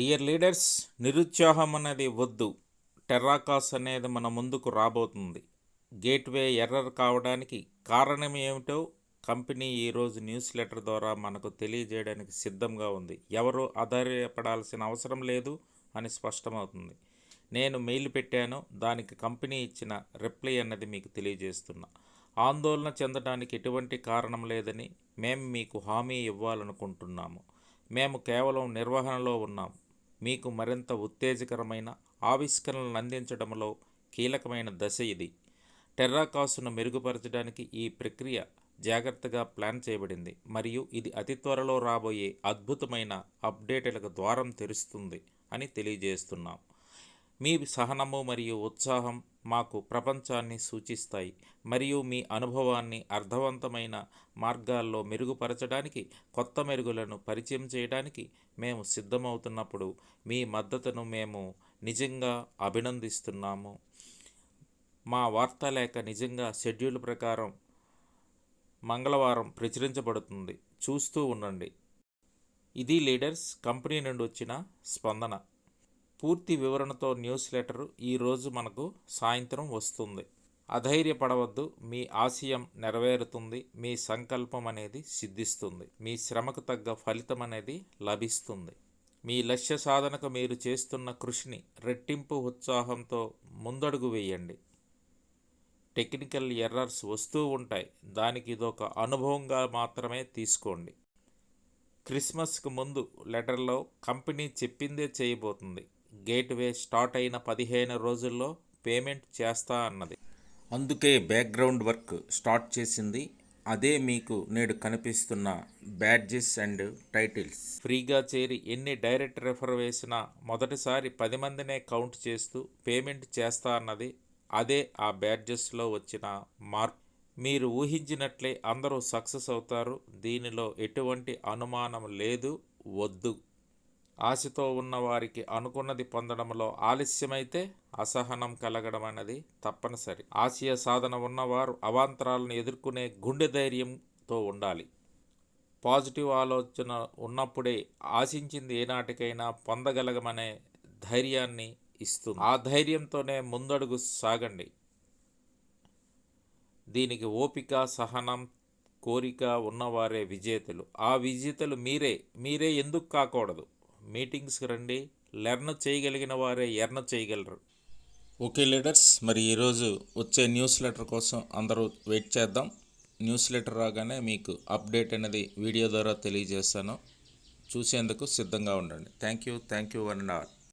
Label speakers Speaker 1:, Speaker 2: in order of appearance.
Speaker 1: Dear leaders నిరుత్సాహం అనేది వద్దు. టెర్రాకాస్ అనేది మన ముందుకు రాబోతుంది. గేట్వే ఎర్రర్ కావడానికి కారణం ఏమిటో కంపెనీ ఈరోజు న్యూస్ లెటర్ ద్వారా మనకు తెలియజేయడానికి సిద్ధంగా ఉంది. ఎవరు ఆధారపడాల్సిన అవసరం లేదు అని స్పష్టమవుతుంది. నేను మెయిల్ పెట్టాను. దానికి కంపెనీ ఇచ్చిన రిప్లై అన్నది మీకు తెలియజేస్తున్నా. ఆందోళన చెందడానికి ఎటువంటి కారణం లేదని మేము మీకు హామీ ఇవ్వాలనుకుంటున్నాము. మేము కేవలం నిర్వహణలో ఉన్నాం. మీకు మరింత ఉత్తేజకరమైన ఆవిష్కరణలను అందించడంలో కీలకమైన దశ ఇది. టెర్రాకాసును మెరుగుపరచడానికి ఈ ప్రక్రియ జాగ్రత్తగా ప్లాన్ చేయబడింది. మరియు ఇది అతి త్వరలో రాబోయే అద్భుతమైన అప్డేట్లకు ద్వారం తెరుస్తుంది అని తెలియజేస్తున్నాం. మీ సహనము మరియు ఉత్సాహం మాకు ప్రపంచాన్ని సూచిస్తాయి మరియు మీ అనుభవాన్ని అర్థవంతమైన మార్గాల్లో మెరుగుపరచడానికి కొత్త మెరుగులను పరిచయం చేయడానికి మేము సిద్ధమవుతున్నప్పుడు మీ మద్దతును మేము నిజంగా అభినందిస్తున్నాము. మా వార్తాలేఖ నిజంగా షెడ్యూల్ ప్రకారం మంగళవారం ప్రచురించబడుతుంది. చూస్తూ ఉండండి. ఇది లీడర్స్ కంపెనీ నుండి వచ్చిన స్పందన. పూర్తి వివరణతో న్యూస్ లెటర్ ఈరోజు మనకు సాయంత్రం వస్తుంది. అధైర్యపడవద్దు. మీ ఆశయం నెరవేరుతుంది. మీ సంకల్పం అనేది సిద్ధిస్తుంది. మీ శ్రమకు తగ్గ ఫలితం అనేది లభిస్తుంది. మీ లక్ష్య సాధనకు మీరు చేస్తున్న కృషిని రెట్టింపు ఉత్సాహంతో ముందడుగు వేయండి. టెక్నికల్ ఎర్రర్స్ వస్తూ ఉంటాయి. దానికి ఇదొక అనుభవంగా మాత్రమే తీసుకోండి. క్రిస్మస్కు ముందు లెటర్లో కంపెనీ చెప్పిందే చేయబోతుంది. గేట్వే స్టార్ట్ అయిన పదిహేను రోజుల్లో పేమెంట్ చేస్తా అన్నది. అందుకే బ్యాక్గ్రౌండ్ వర్క్ స్టార్ట్ చేసింది. అదే మీకు నేడు కనిపిస్తున్న బ్యాడ్జెస్ అండ్ టైటిల్స్. ఫ్రీగా చేరి ఎన్ని డైరెక్ట్ రెఫర్ వేసినా మొదటిసారి పది మందినే కౌంట్ చేస్తూ పేమెంట్ చేస్తా అన్నది. అదే ఆ బ్యాడ్జెస్లో వచ్చిన మార్పు. మీరు ఊహించినట్లే అందరూ సక్సెస్ అవుతారు. దీనిలో ఎటువంటి అనుమానం లేదు. వద్దు. ఆశతో ఉన్న వారికి అనుకున్నది పొందడంలో ఆలస్యమైతే అసహనం కలగడం అన్నది తప్పనిసరి. ఆశయ సాధన ఉన్నవారు అవాంతరాలను ఎదుర్కొనే గుండె ధైర్యంతో ఉండాలి. పాజిటివ్ ఆలోచన ఉన్నప్పుడే ఆశించింది ఏనాటికైనా పొందగలగమనే ధైర్యాన్ని ఇస్తుంది. ఆ ధైర్యంతోనే ముందడుగు సాగండి. దీనికి ఓపిక సహనం కోరిక ఉన్నవారే విజేతలు. ఆ విజేతలు మీరే. మీరే ఎందుకు కాకూడదు? మీటింగ్స్కి రండి. లెర్న్ చేయగలిగిన వారే ఎర్న్ చేయగలరు. ఓకే లీడర్స్ మరి ఈరోజు వచ్చే న్యూస్ లెటర్ కోసం అందరూ వెయిట్ చేద్దాం. న్యూస్ లెటర్ రాగానే మీకు అప్డేట్ అనేది వీడియో ద్వారా తెలియజేస్తాను. చూసేందుకు సిద్ధంగా ఉండండి. Thank you. Thank you one and all.